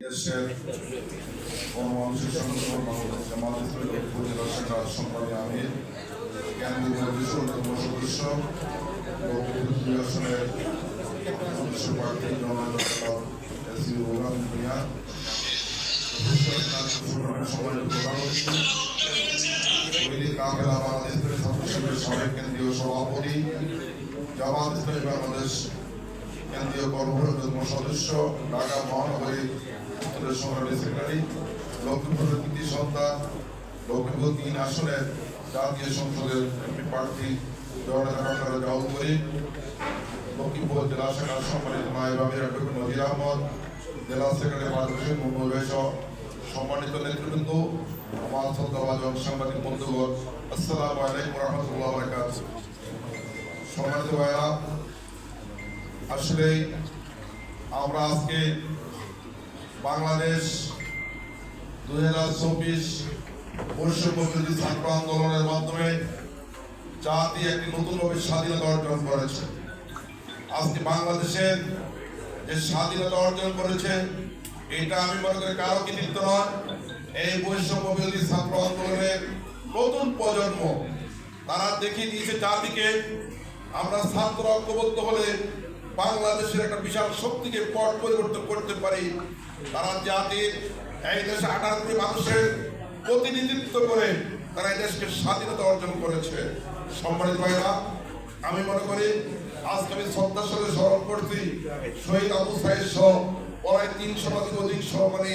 সদস্য ও বিদ্যুৎ আসনের সদস্য প্রার্থী শিবিরের সাবেক কেন্দ্রীয় সভাপতি জামাত ইসলামী বাংলাদেশ কেন্দ্রীয় কর্মকর্তা সদস্য ঢাকা মহানগরী সংগ্রামী সেক্রেটারি লক্ষ্মীপুরের কৃতি সন্তান লক্ষ্মীপুর তিন আসনের জাতীয় সংসদের এমপি প্রার্থী জগন্নাথ ডাক্তার জাহুল লক্ষ্মীপুর জেলা শাখার সম্মানিত আমির অ্যাডভোকেট নজির আহমদ, জেলা সেক্রেটারি মাদ্রাসা মোহাম্মদ বেশ সম্মানিত নেতৃবৃন্দ, আমার শ্রদ্ধাভাজন সাংবাদিক বন্ধুগণ, আসসালামু আলাইকুম রহমতুল্লাহ বরকাত সম্মানিত ভাইরা আসলে আমরা আজকে বাংলাদেশ দুই হাজার চব্বিশ বৈশ্ববিরোধী ছাত্র আন্দোলনের মাধ্যমে জাতি একটি নতুনভাবে স্বাধীনতা অর্জন করেছে। আজকে বাংলাদেশের যে স্বাধীনতা অর্জন করেছে, এটা আমি মনে করি কারও কৃতিত্ব নয়। এই বৈষম্য বিরোধী ছাত্র আন্দোলনের নতুন প্রজন্ম, তারা দেখিয়ে দিয়েছে জাতিকে, আমরা ছাত্র ঐক্যবদ্ধ হলে বাংলাদেশের একটা বিশাল শক্তিকে পট পরিবর্তন করতে পারি। তারা জাতির এই দেশে আঠারো মানুষের প্রতিনিধিত্ব করে তারা এই দেশকে স্বাধীনতা অর্জন করেছে। সম্মানিত ভাইরা, আমি মনে করি আজকে আমি শ্রদ্ধার সাথে স্মরণ করছি, শহীদ আবু সাহেব সহ প্রায় তিন শতাধিক অধিক সহ মানে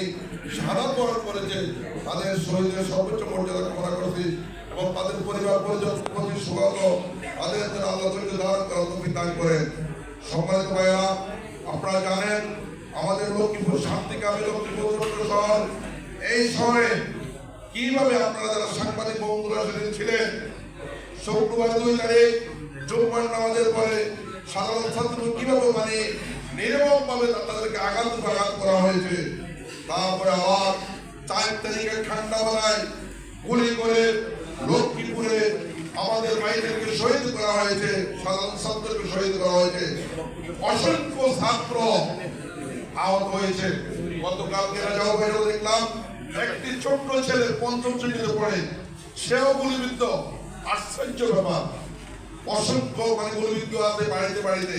সাধারণ বরণ করেছে তাদের শহীদের সর্বোচ্চ মর্যাদা কামনা করছি এবং তাদের পরিবার পরিজন প্রতি স্বাগত তাদের জন্য আল্লাহ ধারণ করার দান করেন। সম্মানিত ভাইয়া, আপনারা জানেন আমাদের লক্ষ্মীপুর শান্তিকামী লক্ষ্মীপুর শহর। এই শহরে কীভাবে আপনারা যারা সাংবাদিক বন্ধুরা সেদিন ছিলেন, শুক্রবার দুই তারিখ নামাজের পরে সাধারণ ছাত্র কীভাবে মানে নির্মম ভাবে তাদেরকে আঘাত আঘাত করা হয়েছে, তারপরে আবার চার তারিখে ঠান্ডা বেলায় গুলি করে লক্ষ্মীপুরে আমাদের ভাইদেরকে শহীদ করা হয়েছে, সাধারণ ছাত্রকে শহীদ করা হয়েছে। অসংখ্য ছাত্র আহত হয়েছে। গতকালকে রাজাও দেখলাম, একটি ছোট্ট ছেলে পঞ্চম শ্রেণীতে পড়ে। সেও গুলিবিদ্ধ। আশ্চর্য ব্যাপার। অসংখ্য মানে গুলিবিদ্ধ আছে বাড়িতে বাড়িতে।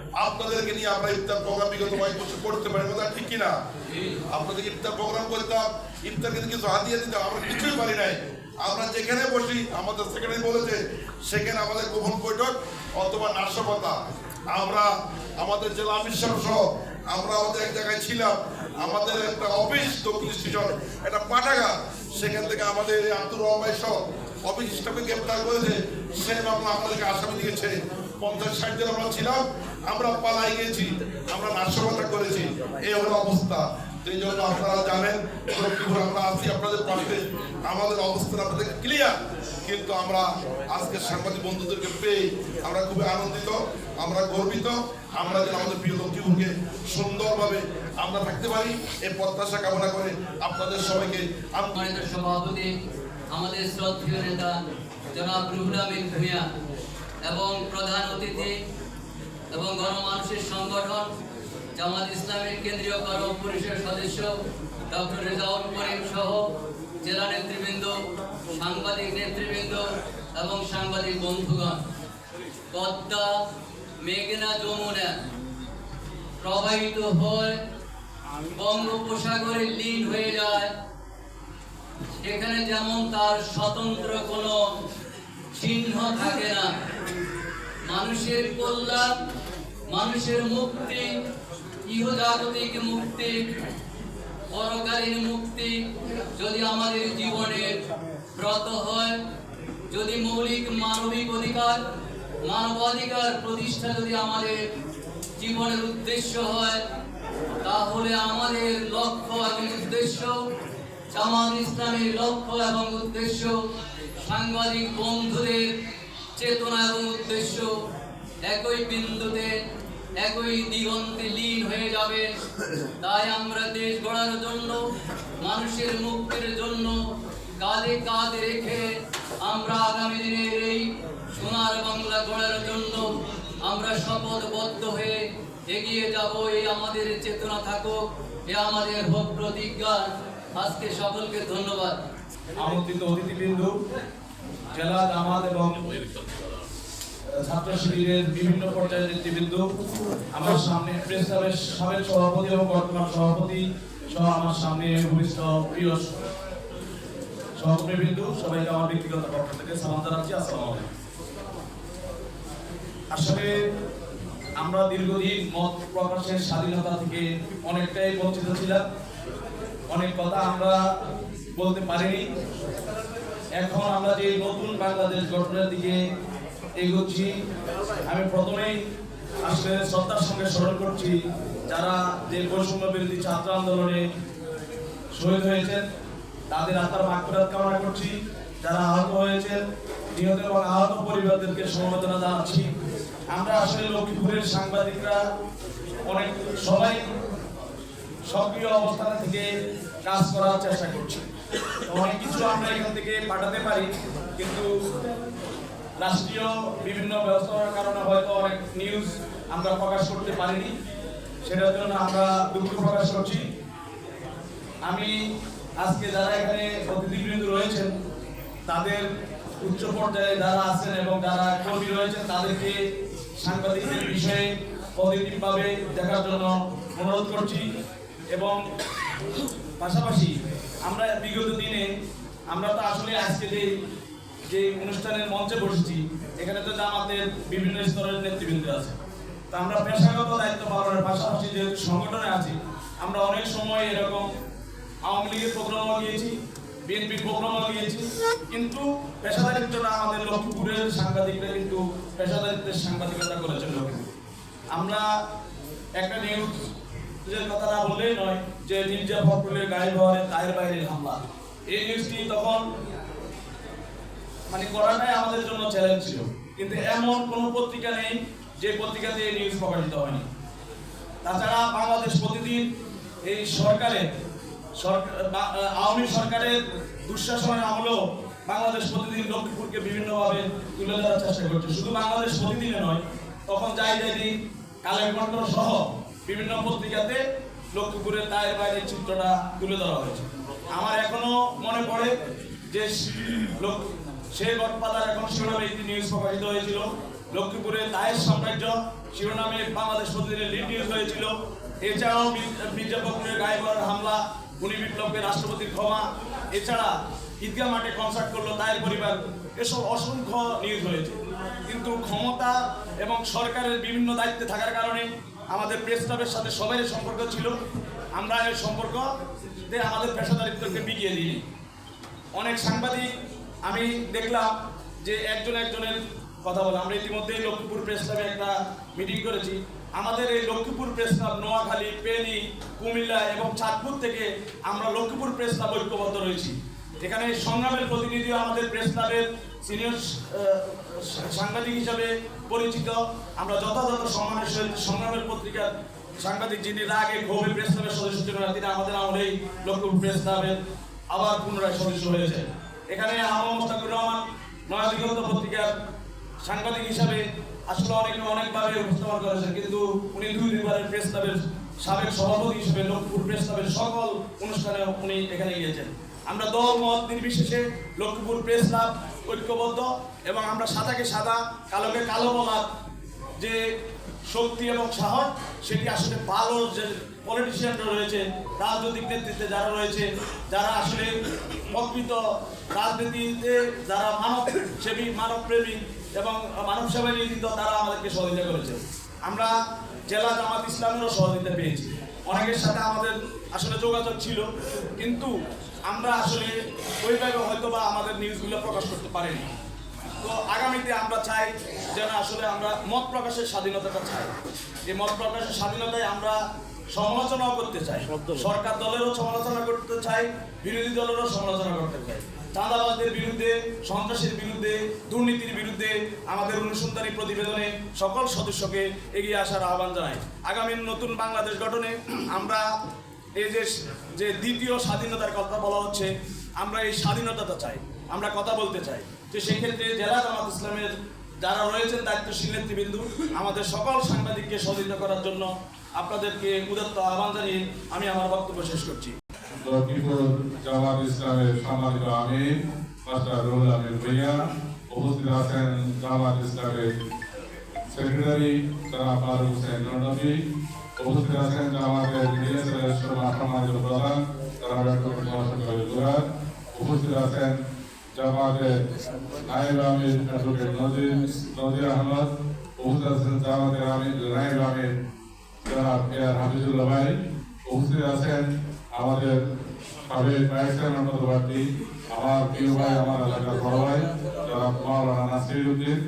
আপনাদেরকে নিয়ে আমরা ইফতার প্রোগ্রাম বিগত কয়েক বছর করতে পারি, কথা ঠিক কিনা? আপনাদের ইফতার প্রোগ্রাম করতাম ইফতার কিন্তু কিছু হাতিয়ে দিতাম, আমরা কিছুই পারি নাই। আমরা যেখানে বসি, আমাদের সেখানে বলেছে, সেখানে আমাদের গোপন বৈঠক অথবা নাশকতা। আমরা আমাদের জেলা আমির সহ, আমরা আমাদের এক জায়গায় ছিলাম, আমাদের একটা অফিস দক্ষিণ স্টেশন, একটা পাঠাগার। সেখান থেকে আমাদের আব্দুর রহমান সহ অফিস স্টাফে গ্রেপ্তার করেছে। সে মামলা আমাদেরকে আসামি দিয়েছে। পঞ্চাশ ষাট জন আমরা ছিলাম। আমরা পালাই গেছি আমরা নাশকতা করেছি, এই হলো অবস্থা। এই জন্য আপনারা জানেন আমরা আছি, আপনাদের পাশে আমাদের অবস্থান আপনাদের ক্লিয়ার কিন্তু আমরা আজকে সাংবাদিক বন্ধুদেরকে পেয়ে আমরা খুবই আনন্দিত, আমরা গর্বিত, আমরা যেন আমাদের প্রিয় লক্ষ্মীপুরকে সুন্দরভাবে আমরা থাকতে পারি, এই প্রত্যাশা কামনা করে আপনাদের সবাইকে সভাপতি, আমাদের শ্রদ্ধেয় নেতা জনাব রুহুল আমিন ভূঁইয়া এবং প্রধান অতিথি এবং গণমানুষের সংগঠন, জামাত ইসলামের কেন্দ্রীয় কর্ম পরিষদ সদস্য, ডক্টর রেজাউল করিম সহ জেলা নেতৃবৃন্দ, সাংবাদিক নেতৃবৃন্দ এবং সাংবাদিক বন্ধুগণ। পদ্মা, মেঘনা যমুনা প্রবাহিত হয় বঙ্গোপসাগরে লীন হয়ে যায়। এখানে যেমন তার স্বতন্ত্র কোনো চিহ্ন থাকে না, মানুষের কল্যাণ মানুষের মুক্তি, ইহজাগতিক মুক্তি, পরকালীন মুক্তি যদি আমাদের জীবনের ব্রত হয়, যদি মৌলিক মানবিক অধিকার, মানবাধিকার প্রতিষ্ঠা যদি আমাদের জীবনের উদ্দেশ্য হয়, তাহলে আমাদের লক্ষ্য এবং উদ্দেশ্য, জামাত ইসলামের লক্ষ্য এবং উদ্দেশ্য, সাংবাদিক বন্ধুদের চেতনা এবং উদ্দেশ্য একই বিন্দুতে একই দিগন্তে লীন হয়ে যাবে। তাই আমরা দেশ গড়ার জন্য, মানুষের মুক্তির জন্য কাঁধে কাঁধ রেখে আমরা আগামী দিনের এই সোনার বাংলা গড়ার জন্য আমরা শপথবদ্ধ হয়ে এগিয়ে যাব। এই আমাদের চেতনা থাকুক, এ আমাদের হোক প্রতিজ্ঞা। আজকে সকলকে ধন্যবাদ। আমন্ত্রিত অতিথিবৃন্দ, জেলা জামাত এবং ছাত্র শিবিরের বিভিন্ন পর্যায়ের আমার সামনে প্রেস ক্লাবের সাবেক সভাপতি এবং বর্তমান সভাপতি সহ আমার সামনে ভূমিষ্ঠ প্রিয় সবাইকে আমার ব্যক্তিগত পক্ষ থেকে সালাম জানাচ্ছি। আসসালামু আসলে আমরা দীর্ঘদিন মত প্রকাশের স্বাধীনতা থেকে অনেকটাই বঞ্চিত ছিলাম। অনেক কথা আমরা বলতে পারিনি। এখন আমরা যে নতুন বাংলাদেশ গঠনের দিকে এগোচ্ছি আমি প্রথমেই আসলে শ্রদ্ধার সঙ্গে স্মরণ করছি যারা যে বৈষম্য বিরোধী ছাত্র আন্দোলনে শহীদ হয়েছেন, তাদের আত্মার মাগফিরাত কামনা করছি, যারা আহত হয়েছেন, নিহত এবং আহত পরিবারদেরকে সমবেদনা জানাচ্ছি। আমরা আসলে লক্ষ্মীপুরের সাংবাদিকরা অনেক সবাই সক্রিয় অবস্থান থেকে কাজ করার চেষ্টা করছি। অনেক কিছু আমরা এখান থেকে পাঠাতে পারি, কিন্তু রাষ্ট্রীয় বিভিন্ন ব্যবস্থার কারণে হয়তো অনেক নিউজ আমরা প্রকাশ করতে পারিনি। সেটার জন্য আমরা দুঃখ প্রকাশ করছি। আমি আজকে যারা এখানে অতিথিবৃন্দ রয়েছেন, তাদের উচ্চ পর্যায়ে যারা আছেন এবং যারা কর্মী রয়েছেন, তাদেরকে সাংবাদিকদের বিষয়ে পজিটিভভাবে দেখার জন্য অনুরোধ করছি এবং পাশাপাশি আমরা বিগত দিনে আমরা তো আসলে আজকে যে যে অনুষ্ঠানের মঞ্চে বসেছি, এখানে তো জামাতের বিভিন্ন স্তরের নেতৃবৃন্দ আছে। তা আমরা পেশাগত দায়িত্ব পালনের পাশাপাশি যে সংগঠনে আছি, আমরা অনেক সময় এরকম আওয়ামী লীগের প্রোগ্রামও গিয়েছি বিএনপির প্রোগ্রামও গিয়েছি, কিন্তু পেশাদারিত্বটা আমাদের লক্ষ্মীপুরের সাংবাদিকরা কিন্তু পেশাদারিত্বের সাংবাদিকতা করেছেন আমরা একটা নিউজ যে কথা না বললেই নয় যে মির্জা ফখরুলের গায়ে বহরে তায়ের বাইরে হামলা। এই নিউজটি তখন মানে করাটাই আমাদের জন্য চ্যালেঞ্জ ছিল। কিন্তু এমন কোনো পত্রিকা নেই যে পত্রিকাতে নিউজ প্রকাশিত হয়নি। তাছাড়া বাংলাদেশ প্রতিদিন এই সরকারের সরকার আওয়ামী সরকারের দুঃশাসনের আমলেও বাংলাদেশ প্রতিদিন লক্ষ্মীপুরকে বিভিন্নভাবে তুলে ধরার চেষ্টা করছে। শুধু বাংলাদেশ প্রতিদিনে নয়, তখন যাই যাই দিন কালের কণ্ঠ সহ বিভিন্ন পত্রিকাতে লক্ষ্মীপুরের দায়ের বাইরের চিত্রটা তুলে ধরা হয়েছে। আমার এখনও মনে পড়ে যে সেই গডফাদার এখন শিরোনামে একটি নিউজ প্রকাশিত হয়েছিল। লক্ষ্মীপুরের দায়ের সাম্রাজ্য শিরোনামে বাংলাদেশ প্রতিদিনের লিড নিউজ হয়েছিল। এছাড়াও মির- মির্জা ফখরুলের গায়ে হামলা উনি বিপ্লবকে রাষ্ট্রপতির ক্ষমা। এছাড়া ঈদগাহ মাঠে কনসার্ট করল দায়ের পরিবার। এসব অসংখ্য নিউজ হয়েছে। কিন্তু ক্ষমতা এবং সরকারের বিভিন্ন দায়িত্বে থাকার কারণে আমাদের প্রেস ক্লাবের সাথে সবারই সম্পর্ক ছিল। আমরা এই সম্পর্ক আমাদের পেশাদারিত্বকে বিকিয়ে দিই অনেক সাংবাদিক আমি দেখলাম যে একজন একজনের কথা বলে। আমরা ইতিমধ্যেই লক্ষ্মীপুর প্রেস ক্লাবে একটা মিটিং করেছি। আমাদের এই লক্ষ্মীপুর প্রেস ক্লাব নোয়াখালী, পেনি, কুমিল্লা এবং চাঁদপুর থেকে আমরা লক্ষ্মীপুর প্রেস ক্লাব ঐক্যবদ্ধ রয়েছি। এখানে সংগ্রামের প্রতিনিধিও আমাদের প্রেস ক্লাবের সিনিয়র সাংবাদিক হিসাবে পরিচিত। আমরা যথাযথ সম্মানের সহিত সংগ্রামের পত্রিকার সাংবাদিক যিনি আগে ক্ষোভে প্রেস ক্লাবের সদস্য ছিলেন, তিনি আমাদের আমলেই লক্ষ্মীপুর প্রেস ক্লাবের আবার পুনরায় সদস্য হয়েছে এখানে আমার মোস্তাকুর রহমান। নয়াদিগন্ত পত্রিকার সাংবাদিক হিসাবে আসলে অনেকে অনেকভাবে উপস্থাপন করেছেন, কিন্তু উনি দুই দুইবারের প্রেস ক্লাবের সাবেক সভাপতি হিসেবে লক্ষ্মীপুর প্রেস ক্লাবের সকল অনুষ্ঠানে উনি এখানে গিয়েছেন। আমরা দল, মত নির্বিশেষে লক্ষ্মীপুর প্রেস ক্লাব ঐক্যবদ্ধ এবং আমরা সাদাকে সাদা, কালোকে কালো বলার যে শক্তি এবং সাহস, সেটি আসলে ভালো যে পলিটিশিয়ানরা রয়েছে, রাজনৈতিক নেতৃত্বে যারা রয়েছে, যারা আসলে প্রকৃত রাজনীতিতে যারা মানব সেবী মানব প্রেমী এবং মানব সেবায় নিয়োজিত তারা আমাদেরকে সহযোগিতা করেছে। আমরা জেলা জামাত ইসলামেরও সহযোগিতা পেয়েছি। অনেকের সাথে আমাদের আসলে যোগাযোগ ছিল কিন্তু আমরা আসলে ওইভাবে হয়তো বা আমাদের নিউজগুলো প্রকাশ করতে পারিনি। তো আগামীতে আমরা চাই যেন আসলে আমরা মত প্রকাশের স্বাধীনতাটা চাই। এই মত প্রকাশের স্বাধীনতায় আমরা সমালোচনাও করতে চাই। সরকার দলেরও সমালোচনা করতে চাই বিরোধী দলেরও সমালোচনা করতে চাই। চাঁদাবাজদের বিরুদ্ধে, সন্ত্রাসের বিরুদ্ধে, দুর্নীতির বিরুদ্ধে আমাদের অনুসন্ধানী প্রতিবেদনে সকল সদস্যকে এগিয়ে আসার আহ্বান জানাই। আগামী নতুন বাংলাদেশ গঠনে আমরা এই যে যে দ্বিতীয় স্বাধীনতার কথা বলা হচ্ছে, আমরা এই স্বাধীনতাটা চাই। আমরা কথা বলতে চাই যে সেক্ষেত্রে জেলা জামাত ইসলামের যারা রয়েছেন দায়িত্বশীল নেতৃবৃন্দ, আমাদের সকল সাংবাদিককে সহযোগিতা করার জন্য আপনাদেরকে উদাত্ত আহ্বান জানিয়ে আমি আমার বক্তব্য শেষ করছি। লক্ষ্মীপুর জামাত ইসলামের সম্মানিত আমির মাস্টার রুহুল আমির ভূঁইয়া উপস্থিত আছেন জামাত ইসলামের সেক্রেটারি জনাব ফারুক হোসেন নবী উপস্থিত আছেন জামাতের ডিএসএল সম্মানিত প্রধান জনাব ডক্টর মহাসংখ্য গুরার উপস্থিত আছেন জামাতের নায়েব আমির অ্যাডভোকেট নজির নজির আহমদ উপস্থিত আছেন জামাতের আমির নায়েব আমির জনাব এ আর হাফিজুল্লাহ ভাই উপস্থিত আছেন আমাদের সাবেক ভাইস চেয়ারম্যান পদপ্রার্থী আমার প্রিয় ভাই আমার এলাকার বড় ভাই জনাব মাওলানা নাসির উদ্দিন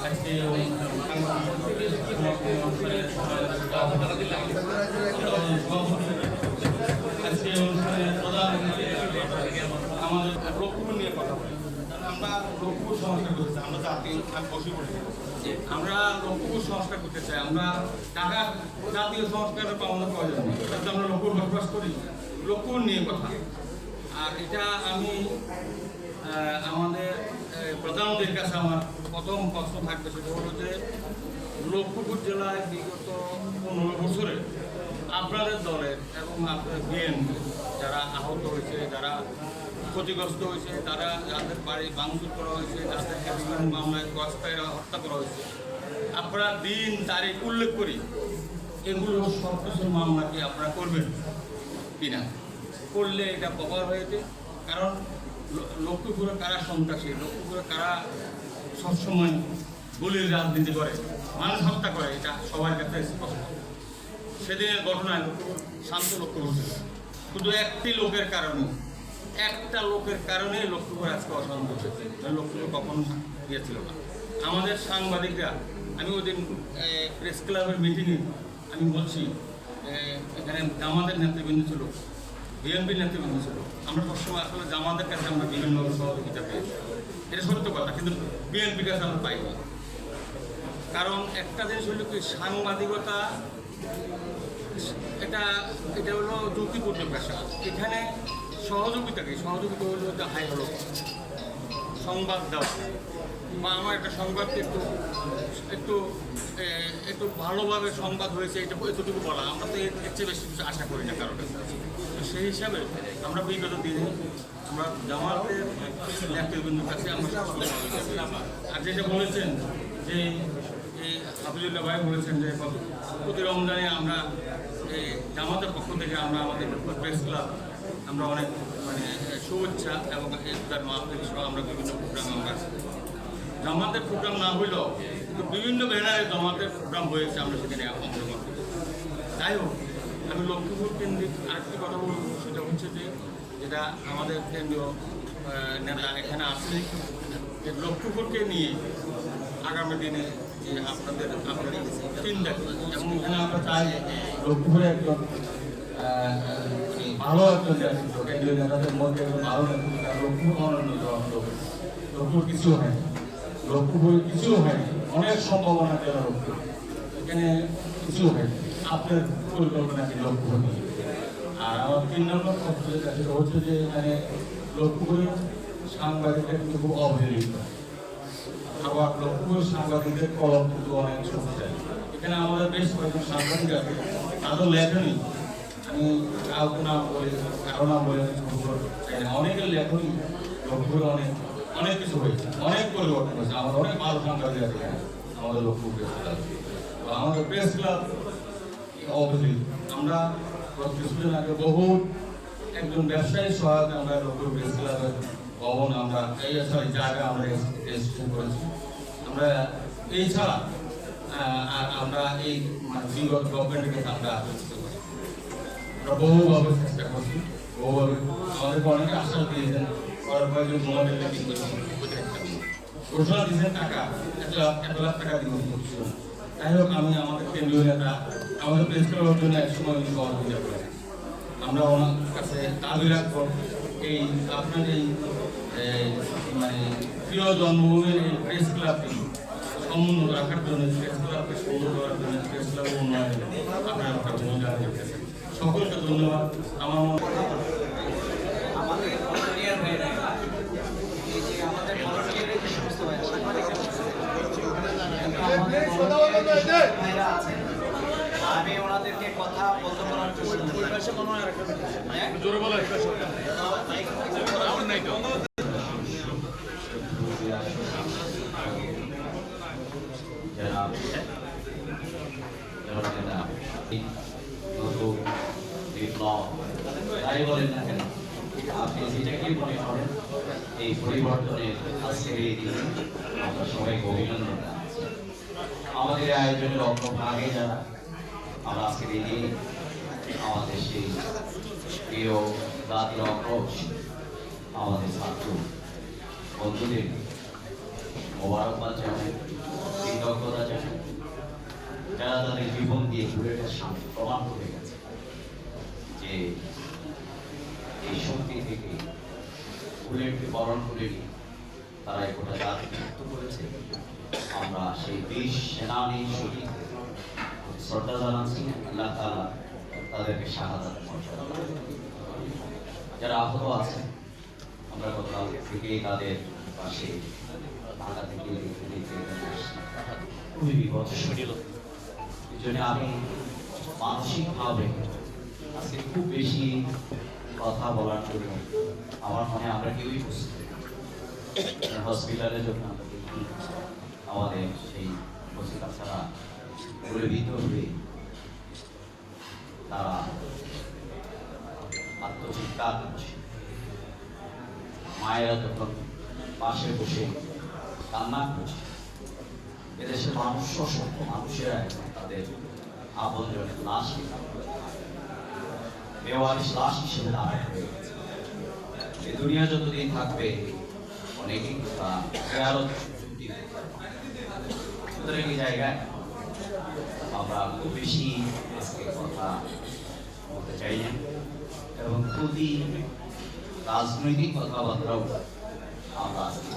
আজকে অনুষ্ঠানের প্রধান অতিথি আমরা লক্ষ্মীপুর সংস্কার করতে চাই। আমরা পড়ি আমরা লক্ষ্মীপুর সংস্কার করতে চাই আমরা ঢাকা জাতীয় সংস্কারের পাওনা প্রয়োজন যাতে আমরা লক্ষ্মীপুর বসবাস করি। লক্ষ্মীপুর নিয়ে কথা। আর এটা আমি আমাদের প্রধানমন্ত্রীর কাছে আমার প্রথম প্রশ্ন থাকবে সেটা হলো যে লক্ষ্মীপুর জেলায় বিগত পনেরো বছরে আপনাদের দলের এবং আপনাদের বিএনপি যারা আহত হয়েছে, যারা ক্ষতিগ্রস্ত হয়েছে, তারা যাদের বাড়ি ভাঙচুর করা হয়েছে যাদেরকে বিভিন্ন মামলায় গস্তায় হত্যা করা হয়েছে, আপনারা দিন, তারিখ উল্লেখ করি, এগুলো সব কিছু মামলা কি আপনারা করবেন কিনা? করলে এটা কভার হয়েছে কারণ লক্ষ্মীপুরে কারা সন্ত্রাসী লক্ষ্মীপুরে কারা সবসময় গুলির রাজনীতি করে মানুষ হত্যা করে, এটা সবার কাছে স্পষ্ট। সেদিনের ঘটনায় শান্ত লক্ষ্মীপুর ছিল শুধু একটি লোকের কারণে, একটা লোকের কারণে লক্ষ্মীপুর আজকে অশান্ত নইলে লক্ষ্মীপুর কখনো গিয়েছিল না। আমাদের সাংবাদিকরা, আমি ওই দিন প্রেস ক্লাবের মিটিংয়ে আমি বলছি এখানে আমাদের নেতৃবৃন্দ ছিল। বিএনপির নেতৃবৃন্দ ছিল। আমরা সবসময় আসলে জামাতের কাছে আমরা বিভিন্নভাবে সহযোগিতা পেয়েছি। এটা সত্য কথা, কিন্তু বিএনপির কাছে আমরা পাইনি। কারণ একটা জিনিস হলো কি, সাংবাদিকতা, এটা এটা হলো যুক্তিপূর্ণ পেশা এখানে সহযোগিতা কি? সহযোগিতা হলো হাই হলো, সংবাদ দেওয়া। বা আমার একটা সংবাদকে একটু একটু একটু ভালোভাবে সংবাদ হয়েছে, এটা এতটুকু বলা আমরা তো এর চেয়ে বেশি কিছু আশা করি না কারোর কাছে তো সেই হিসাবে আমরা বিগত দিনে আমরা জামাতের নেতৃবৃন্দের কাছে আমরা। আর যেটা বলেছেন যে হাফিজুল্লাহ ভাই বলেছেন যে, প্রতি- রমজানে আমরা এই জামাতের পক্ষ থেকে আমরা আমাদের প্রেস ক্লাব, আমরা অনেক মানে শুভেচ্ছা এবং ইফতার মাহফিল সহ আমরা বিভিন্ন প্রোগ্রাম আমরা জামাতের প্রোগ্রাম না হইলেও কিন্তু বিভিন্ন ব্যানারে জামাতের প্রোগ্রাম হয়েছে আমরা সেখানে অংশগ্রহণ করি যাই হোক আমি লক্ষ্মীপুর কেন্দ্রিক আরেকটি কথা বলব সেটা হচ্ছে যে যেটা আমাদের কেন্দ্রীয় নেতা এখানে আছে যে লক্ষ্মীপুরকে নিয়ে আগামী দিনে যে আপনাদের আপনাদের চিন্তা? এবং এখানে আমরা চাই লক্ষ্মীপুরে আহ, মানে ভালো একজন কেন্দ্রীয় নেতাদের মধ্যে ভালো নেতৃত্ব লক্ষ্মীপুর অনন্য লক্ষ্মীপুর কিছু হয়নি লক্ষ্মীপুরে কিছু হয়নি অনেক সম্ভাবনা যেন লক্ষ্মীপুর এখানে কিছু হয়নি আপনার পরিকল্পনা লক্ষ্য নিয়ে আর আমার তিন নম্বর সেটা হচ্ছে যে এখানে লক্ষ্যপুরে সাংবাদিকরা কিন্তু খুব অবহেলিত। আবার লক্ষ্যপুর সাংবাদিকদের কলম কিন্তু অনেক শক্তিশালী। এখানে আমাদের বেশ কয়েকজন সাংবাদিক আছে। তাদের লেখনী আমি কাউকে নাম বলে, কারও নাম বলে। অনেকের লেখনী লক্ষ্যপুরে অনেক অনেক কিছু হয়েছে অনেক পরিবর্তন হয়েছে আমাদের অনেক ভালো আছে এখানে, আমাদের ক্লাব আমাদের প্রেস ক্লাব অবধি আমরা কিছুদিন আগে বহু একজন ব্যবসায়ী সহায়তা আমরা লক্ষ্মীপুর প্রেস ক্লাবের ভবন আমরা এই সরি জায়গা আমরা রেজিস্ট্রেশন করেছি। আমরা এই ছাড়া আমরা এই মানে বিগত গভর্নমেন্টের কাছে আমরা আমরা বহুভাবে চেষ্টা করছি বহুভাবে। আমাদেরকে অনেকে আশ্বাস দিয়েছেন করার ঘোষণা দিয়েছেন টাকা এক লাখ এক লাখ টাকা দিব যাই হোক আমি আমাদের কেন্দ্রীয় নেতা আমাদের প্রেস ক্লাবের জন্য একসময় উনি সহযোগিতা করেছেন আমরা ওনার কাছে দাবি রাখব এই আপনার এই মানে প্রিয় জন্মভূমির এই প্রেস ক্লাবটি সমুন্নত রাখার জন্য প্রেস ক্লাবকে সুন্দর করার জন্য প্রেস ক্লাবের উন্নয়নে আপনারা একটা ভূমিকা সকলকে ধন্যবাদ আমার মনে আমাদের ভলান্টিয়ার ভাইরা এই যে আমাদের ভলান্টিয়ারের যে সমস্ত ভাইরা সাংবাদিকরা আমাদের volunteer যে সমস্ত ভাইরা আছেন আমি ওনাদেরকে কথা বলতে জন্য বলেন না কেন? আপনি যেটাকে মনে করেন এই পরিবর্তনের আজকের এই দিনে আমরা সবাইকে অভিনন্দন জানাচ্ছি আমাদের এই অগ্রভাগে যারা আমরা আজকের এই আমাদের সেই প্রিয় জাতির অগ্রজ আমাদের ছাত্র বন্ধুদের মোবারকবাদ জানাই, কৃতজ্ঞতা জানাই। যারা তাদের জীবন দিয়ে বুলেটের সামনে প্রমাণ করে গেছে যে এই শক্তি থেকে বুলেটকে বরণ করে নিয়ে তারা এই গোটা জাতিকে মুক্ত করেছে। আমরা সেই বীর সেনানী শহীদ শ্রদ্ধা জানাচ্ছি আল্লাহ তাদেরকে শাহাদাত যারা আহত আছেন আমরা গতকাল থেকেই তাদের পাশে ঢাকা থেকে। খুবই বিপদস এই জন্য আমি মানসিকভাবে আজকে খুব বেশি কথা বলার জন্য আমার মনে আমরা কেউই বুঝতে হসপিটালে যখন আমাদের সেই বসিকা ছাড়া গুলিবিদ্ধ হয়ে তারা আত্মচিৎকার করছে মায়েরা তখন পাশে বসে কান্না করছে এদেশের মানুষ অসংখ্য মানুষেরা তাদের আপনজনের লাশ বেওয়ারিশ লাশ হিসেবে দাঁড়ায় এই দুনিয়া যতদিন থাকবে অনেকেই তা। সুতরাং এই জায়গায় আমরা খুব বেশি আজকে কথা বলতে চাই না এবং প্রতি রাজনৈতিক কথাবার্তাও আমরা আজকে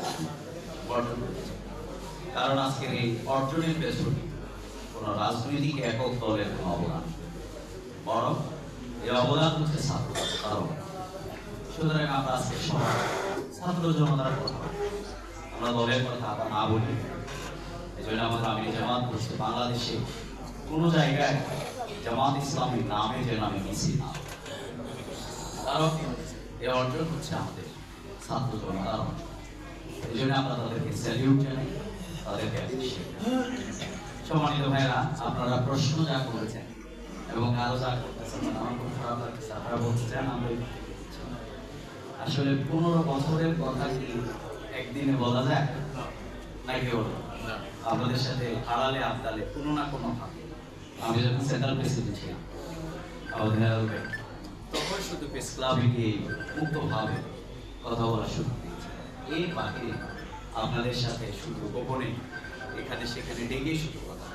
বর্জন। কারণ আজকের এই অর্জনের পেছনে কোন রাজনৈতিক একক দলের কোনো অবদান। বরং এই অবদান হচ্ছে ছাত্র কারণ সুতরাং আমরা আজকে সবাই ছাত্র জনতার কথা আমরা দলের কথা আমরা না বলি এই জন্য আমাদের আমি জামাত করছি বাংলাদেশে কোনো জায়গায় জামাত ইসলামের নামে যেন আমি মিছিল না। করি। কারণ এই অর্জন হচ্ছে আমাদের ছাত্র জনতার অর্জন। এই জন্য আমরা তাদেরকে স্যালিউট জানাই তাদেরকে সম্মানিত ভাইরা আপনারা প্রশ্ন যা করেছেন এবং আরও যা করতেছেন আমার খুব খারাপ লাগতেছে। আপনারা বলতে চান আমরা আসলে পনেরো বছরের কথা কি একদিনে বলা যায়? নাকি বলো? আপনাদের সাথে আড়ালে আবদালে কোনো না কোনো ভাবে। আমি যখন সেন্ট্রাল প্রেসিডেন্ট ছিলাম আমাদের তখন শুধু প্রেস ক্লাবে মুক্তভাবে কথা বলা শুরু করেছি এই বাকি আপনাদের সাথে শুধু গোপনে এখানে সেখানে ডেকে শুধু কথা।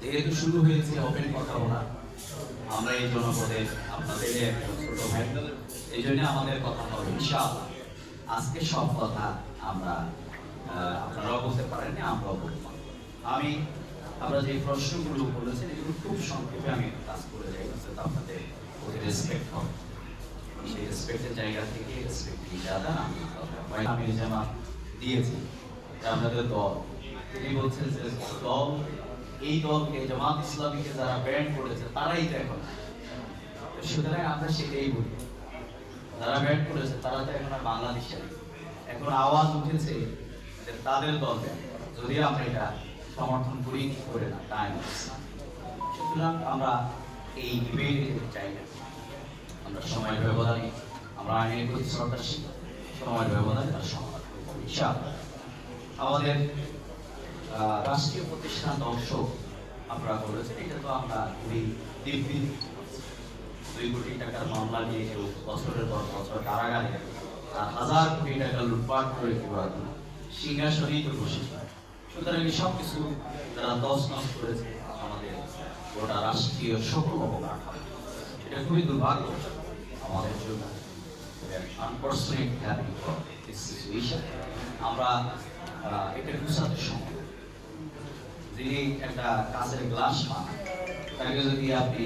যেহেতু শুরু হয়েছে ওপেন কথা বলা, আমরা এই জনপদে আপনাদের ছোট ভাই, এই জন্য আমাদের কথা হবে। ইনশাআল্লাহ। আজকে সব কথা আমরা আপনারাও বলতে পারেননি, আমরাও বলতে পারব। আমি আমরা যে প্রশ্নগুলো বলেছেন, এগুলো খুব সংক্ষেপে আমি কাজ করে যাই, যাতে আপনাদের প্রতি রেসপেক্ট হবে সেই রেসপেক্টের জায়গা থেকে রেসপেক্ট জাদা আমি কথা- আমি যেমন দিয়েছি আপনাদের দল। তিনি বলছেন যে দল, এই দলকে, জামাত ইসলামীকে যারা ব্যান্ড করেছে, তারাই তো এখন। সুতরাং আমরা সেটাই বলি। যারা ব্যান্ড করেছে, তারা তো এখন আর বাংলাদেশে নেই। এখন আওয়াজ উঠেছে যে তাদের দল যদি আমরা এটা সমর্থন করি, করে না, তাই সুতরাং আমরা এই ডিবেটে চাই না। আমরা সময়ের ব্যবধানে, আমরা আইনের প্রতি শ্রদ্ধাশীল। সময়ের ব্যবধানে তার সমাধান আমাদের রাষ্ট্রীয় প্রতিষ্ঠান দর্শক আপনারা বলেছেন, এটা তো আমরা খুবই দিব্যি। দুই কোটি টাকার মামলা নিয়ে কেউ বছরের পর বছর কারাগারে হাজার কোটি টাকা লুটপাট করে কেউ সিংহাসনেই তো বসে সুতরাং এই সব কিছু দশ নষ্ট করেছে আমাদের গোটা রাষ্ট্রীয় সকল অবকাঠামো। এটা খুবই দুর্ভাগ্য আমাদের জন্য। আমরা এটা গুছাতে সময় যিনি একটা কাঁচের গ্লাস পান তাকে যদি আপনি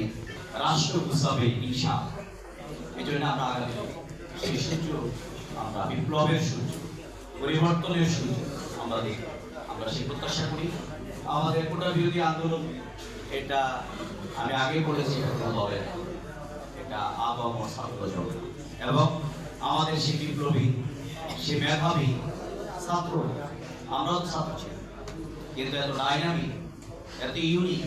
রাষ্ট্র গুছাবে ইনশাল এই জন্য আমরা আগামী সেই সূর্য, আমরা বিপ্লবের সূর্য, পরিবর্তনের সূর্য আমরা দেখি আমরা সেই প্রত্যাশা করি। আমাদের কোটা বিরোধী আন্দোলন, এটা আমি আগে বলেছি, এটা দলের এটা আবহাওয়া ছাত্র এবং আমাদের সেই বিপ্লবী সে মেধাবী ছাত্র, আমরাও ছাত্র ছিলাম। কিন্তু এত ডাইনামিক, এত ইউনিক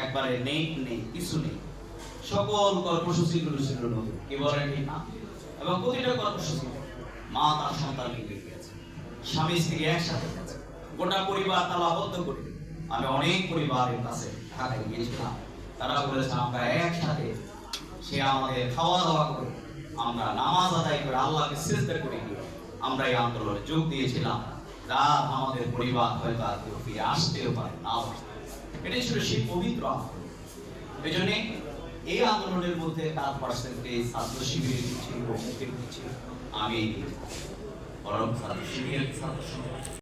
একবারে নেই নেই, কিছু নেই। সকল কর্মসূচিগুলো ছিল কি বলেন না? এবং প্রতিটা কর্মসূচি মা তার সন্তানকে স্বামী স্ত্রী একসাথে গোটা পরিবার তালাবদ্ধ করে আমি অনেক পরিবারের কাছে ঢাকায় গিয়েছিলাম। তারা বলেছে, আমরা একসাথে সে আমাদের খাওয়া দাওয়া করে, আমরা নামাজ আদায় করে আল্লাহকে সিজদা করে আমরা এই আন্দোলনে যোগ দিয়েছিলাম। রাত আমাদের পরিবার হয়তো আর কেউ ফিরে আসতেও পারে না এটাই ছিল সেই পবিত্র আন্দোলন। এই জন্যে এই আন্দোলনের মধ্যে তার পার্সেন্টেজ ছাত্র শিবিরের কি ছিল। মুক্তির কি ছিল আমি এই বরং ছাত্র শিবিরের ছাত্র সংগঠন